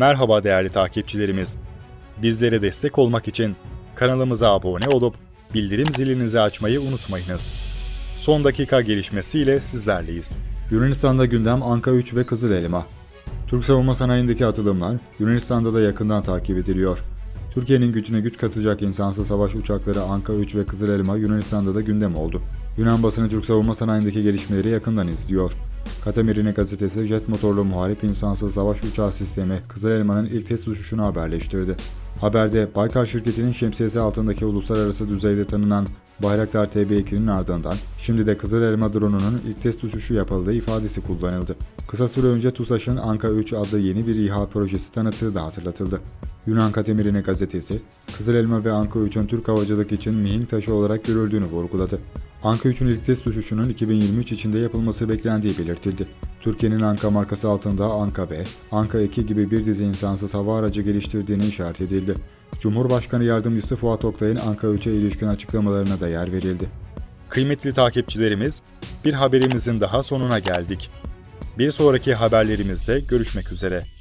Merhaba değerli takipçilerimiz. Bizlere destek olmak için kanalımıza abone olup bildirim zilinizi açmayı unutmayınız. Son dakika gelişmesiyle sizlerleyiz. Yunanistan'da gündem Anka 3 ve Kızıl Elma. Türk savunma sanayindeki atılımlar Yunanistan'da da yakından takip ediliyor. Türkiye'nin gücüne güç katacak insansız savaş uçakları Anka 3 ve Kızıl Elma Yunanistan'da da gündem oldu. Yunan basını Türk savunma sanayindeki gelişmeleri yakından izliyor. Katamirine gazetesi jet motorlu muharip insansız savaş uçağı sistemi Kızıl Elma'nın ilk test uçuşunu haberleştirdi. Haberde Baykar şirketinin şemsiyesi altındaki uluslararası düzeyde tanınan Bayraktar TB2'nin ardından şimdi de Kızıl Elma drone'unun ilk test uçuşu yapıldığı ifadesi kullanıldı. Kısa süre önce TUSAŞ'ın Anka 3 adlı yeni bir İHA projesi tanıttığı da hatırlatıldı. Yunan Katemirine gazetesi, Kızıl Elma ve Anka 3'ün Türk havacılık için mihenk taşı olarak görüldüğünü vurguladı. Anka 3'ün ilk test uçuşunun 2023 içinde yapılması beklendiği belirtildi. Türkiye'nin Anka markası altında Anka B, Anka 2 gibi bir dizi insansız hava aracı geliştirdiğini işaret edildi. Cumhurbaşkanı Yardımcısı Fuat Oktay'ın Anka 3'e ilişkin açıklamalarına da yer verildi. Kıymetli takipçilerimiz, bir haberimizin daha sonuna geldik. Bir sonraki haberlerimizde görüşmek üzere.